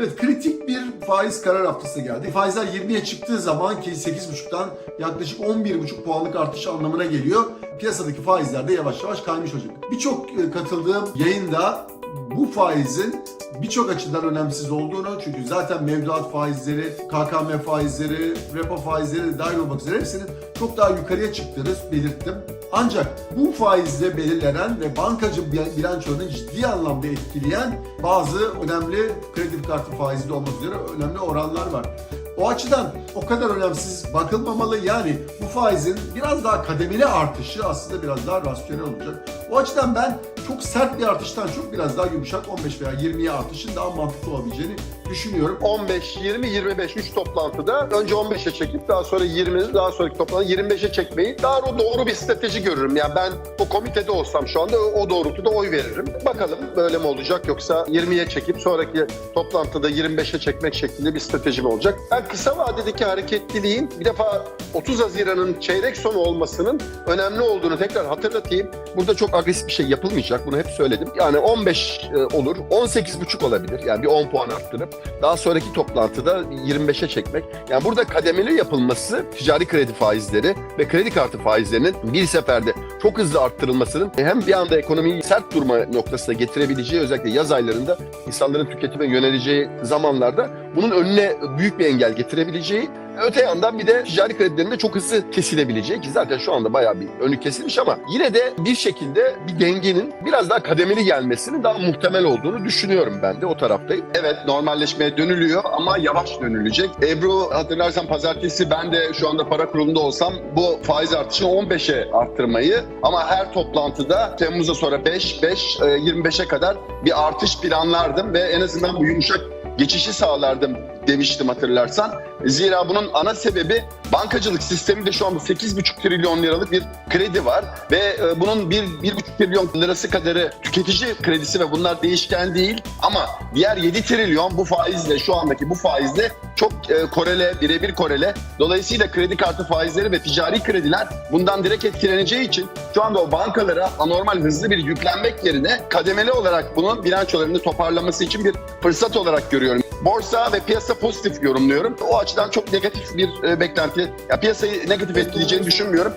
Evet kritik bir faiz karar haftası geldi. Faizler 20'ye çıktığı zaman ki 8,5'tan yaklaşık 11,5 puanlık artış anlamına geliyor. Piyasadaki faizler de yavaş yavaş kaymış olacak. Birçok e, katıldığım yayında bu faizin birçok açıdan önemsiz olduğunu çünkü zaten mevduat faizleri, KKM faizleri, repo faizleri de dahil olmak üzere hepsinin çok daha yukarıya çıktığını belirttim. Ancak bu faizle belirlenen ve bankacı bilançolarını ciddi anlamda etkileyen bazı önemli kredi kartı faizi de olmak üzere önemli oranlar var. O açıdan o kadar önemsiz bakılmamalı. Yani bu faizin biraz daha kademeli artışı aslında biraz daha rasyonel olacak. O açıdan ben çok sert bir artıştan çok biraz daha yumuşak 15 veya 20'ye artışın daha mantıklı olabileceğini düşünüyorum. 15, 20, 25 3 toplantıda önce 15'e çekip daha sonra 20, daha sonraki toplantıda 25'e çekmeyi daha doğru bir strateji görürüm. Yani ben o komitede olsam şu anda o doğrultuda oy veririm. Bakalım böyle mi olacak yoksa 20'ye çekip sonraki toplantıda 25'e çekmek şeklinde bir strateji mi olacak? Ben kısa vadedeki hareketliliğin bir defa 30 Haziran'ın çeyrek sonu olmasının önemli olduğunu tekrar hatırlatayım. Burada çok agresif bir şey yapılmayacak. Bunu hep söyledim. Yani 15 e, olur, 18,5 olabilir. Yani bir 10 puan arttırıp daha sonraki toplantıda 25'e çekmek. Yani burada kademeli yapılması ticari kredi faizleri ve kredi kartı faizlerinin bir seferde çok hızlı arttırılmasının hem bir anda ekonomiyi sert durma noktasına getirebileceği özellikle yaz aylarında insanların tüketime yöneleceği zamanlarda bunun önüne büyük bir engel getirebileceği Öte yandan bir de ticari kredilerin de çok hızlı kesilebileceği ki zaten şu anda bayağı bir önü kesilmiş ama yine de bir şekilde bir dengenin biraz daha kademeli gelmesinin daha muhtemel olduğunu düşünüyorum ben de o taraftayım. Evet normalleşmeye dönülüyor ama yavaş dönülecek. Ebru hatırlarsan pazartesi ben de şu anda para kurulunda olsam bu faiz artışını 15'e arttırmayı ama her toplantıda Temmuz'a sonra 5, 5, 25'e kadar bir artış planlardım ve en azından bu yumuşak geçişi sağlardım demiştim hatırlarsan. Zira bunun ana sebebi bankacılık sisteminde şu anda 8,5 trilyon liralık bir kredi var ve e, bunun 1,5 trilyon lirası kadarı tüketici kredisi ve bunlar değişken değil ama diğer 7 trilyon bu faizle şu andaki bu faizle çok e, korele, birebir korele. Dolayısıyla kredi kartı faizleri ve ticari krediler bundan direkt etkileneceği için şu anda o bankalara anormal hızlı bir yüklenmek yerine kademeli olarak bunun bilançolarını toparlaması için bir fırsat olarak görüyorum. Borsa ve piyasa pozitif yorumluyorum. O açıdan çok negatif bir e, beklenti, ya piyasayı negatif etkileyeceğini düşünmüyorum.